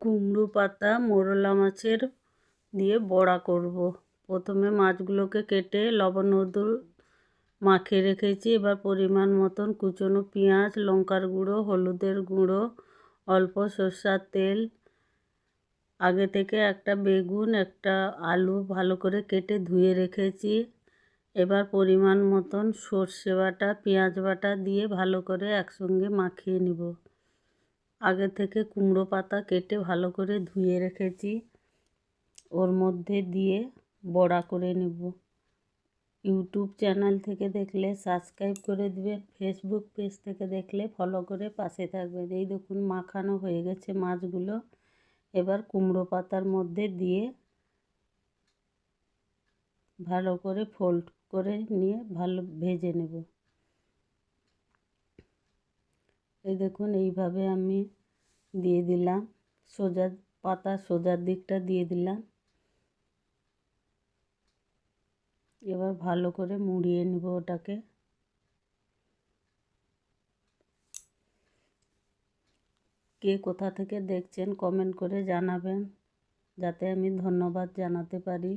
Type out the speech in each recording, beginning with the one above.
কুমড়ো পাতা, মোরলা মাছের দিয়ে বড়া করব। প্রথমে মাছগুলোকে কেটে লবণ, হলুদ মাখিয়ে রেখেছি। এবার পরিমাণ মতন কুচনো পেঁয়াজ, লঙ্কার গুঁড়ো, হলুদের গুঁড়ো, অল্প সর্ষার তেল, আগে থেকে একটা বেগুন, একটা আলু ভালো করে কেটে ধুয়ে রেখেছি। এবার পরিমাণ মতন সর্ষে বাটা, পেঁয়াজ বাটা দিয়ে ভালো করে একসঙ্গে মাখিয়ে নিব। আগে থেকে কুমড়ো পাতা কেটে ভালো করে ধুয়ে রেখেছি। ওর মধ্যে দিয়ে বড়া করে নেব। ইউটিউব চ্যানেল থেকে দেখলে সাবস্ক্রাইব করে দেবেন, ফেসবুক পেজ থেকে দেখলে ফলো করে পাশে থাকবেন। এই দেখুন, মাখানো হয়ে গেছে মাছগুলো। এবার কুমড়ো পাতার মধ্যে দিয়ে ভালো করে ফোল্ড করে নিয়ে ভালো ভেজে নেব। এই দেখুন, এইভাবে আমি দিয়ে দিলাম। সোজা পাতা সোজার দিকটা দিয়ে দিলাম। এবার ভালো করে মুড়িয়ে নেব ওটাকে। কে কোথা থেকে দেখছেন কমেন্ট করে জানাবেন, যাতে আমি ধন্যবাদ জানাতে পারি।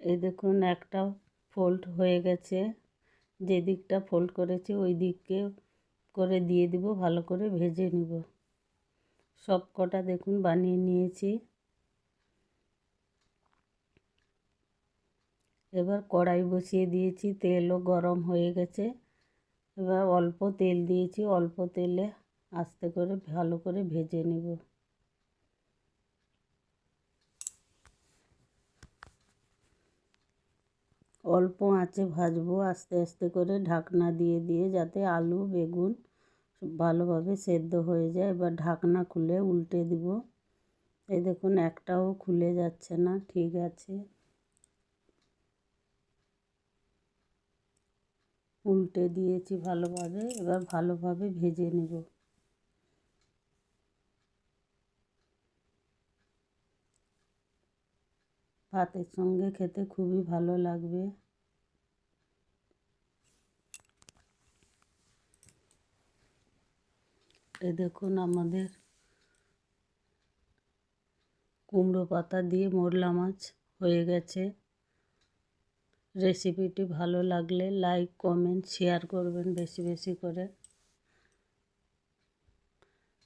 এই দেখুন, একটা ফোল্ড হয়ে গেছে। যে দিকটা ফোল্ড করেছি, ওই দিককে করে দিয়ে দিব, ভালো করে ভেজে নিব। সব কটা দেখুন বানিয়ে নিয়েছি। এবার কড়াই বসিয়ে দিয়েছি, তেলও গরম হয়ে গেছে। এবার অল্প তেল দিয়েছি, অল্প তেলে আস্তে করে, ভালো করে ভেজে নেব। অল্প আঁচে ভাজবো, আস্তে আস্তে করে ঢাকনা দিয়ে দিয়ে যাতে আলু, বেগুন ভালোভাবে সেদ্ধ হয়ে যায়। এবার ঢাকনা খুলে উল্টে দিব। এই দেখুন একটাও খুলে যাচ্ছে না, ঠিক আছে। উল্টে দিয়েছি ভালোভাবে, এবার ভালোভাবে ভেজে নেব। ভাতের সঙ্গে খেতে খুবই ভালো লাগবে। এ দেখুন আমাদের কুমড়ো পাতা দিয়ে মোরলা মাছ হয়ে গেছে। রেসিপিটি ভালো লাগলে লাইক, কমেন্ট, শেয়ার করবেন বেশি বেশি করে।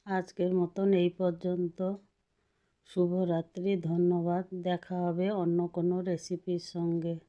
আজকের মতন এই পর্যন্ত। শুভরাত্রি, ধন্যবাদ। দেখা হবে অন্য কোনো রেসিপির সঙ্গে।